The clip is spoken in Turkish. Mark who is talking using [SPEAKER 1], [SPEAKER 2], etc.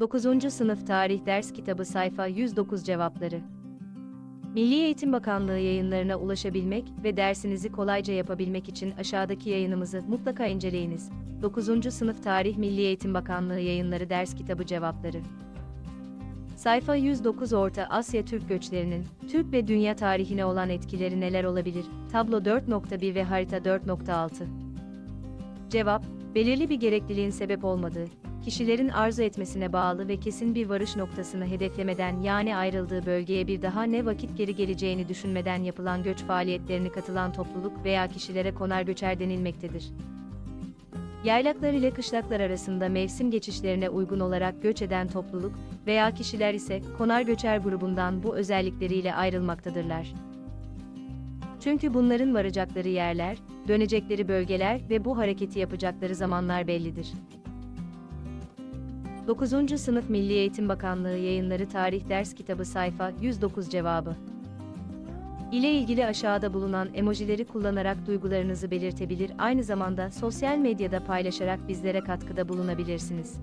[SPEAKER 1] 9. Sınıf Tarih Ders Kitabı Sayfa 109 Cevapları Milli Eğitim Bakanlığı yayınlarına ulaşabilmek ve dersinizi kolayca yapabilmek için aşağıdaki yayınımızı mutlaka inceleyiniz. 9. Sınıf Tarih Milli Eğitim Bakanlığı Yayınları Ders Kitabı Cevapları Sayfa 109 Orta Asya Türk göçlerinin, Türk ve dünya tarihine olan etkileri neler olabilir? Tablo 4.1 ve harita 4.6 Cevap, belirli bir gerekliliğin sebep olmadığı, kişilerin arzu etmesine bağlı ve kesin bir varış noktasını hedeflemeden yani ayrıldığı bölgeye bir daha ne vakit geri geleceğini düşünmeden yapılan göç faaliyetlerine katılan topluluk veya kişilere konar göçer denilmektedir. Yaylaklar ile kışlaklar arasında mevsim geçişlerine uygun olarak göç eden topluluk veya kişiler ise konar göçer grubundan bu özellikleriyle ayrılmaktadırlar. Çünkü bunların varacakları yerler, dönecekleri bölgeler ve bu hareketi yapacakları zamanlar bellidir. 9. Sınıf Milli Eğitim Bakanlığı Yayınları Tarih Ders Kitabı Sayfa 109 Cevabı ile ilgili aşağıda bulunan emojileri kullanarak duygularınızı belirtebilir, aynı zamanda sosyal medyada paylaşarak bizlere katkıda bulunabilirsiniz.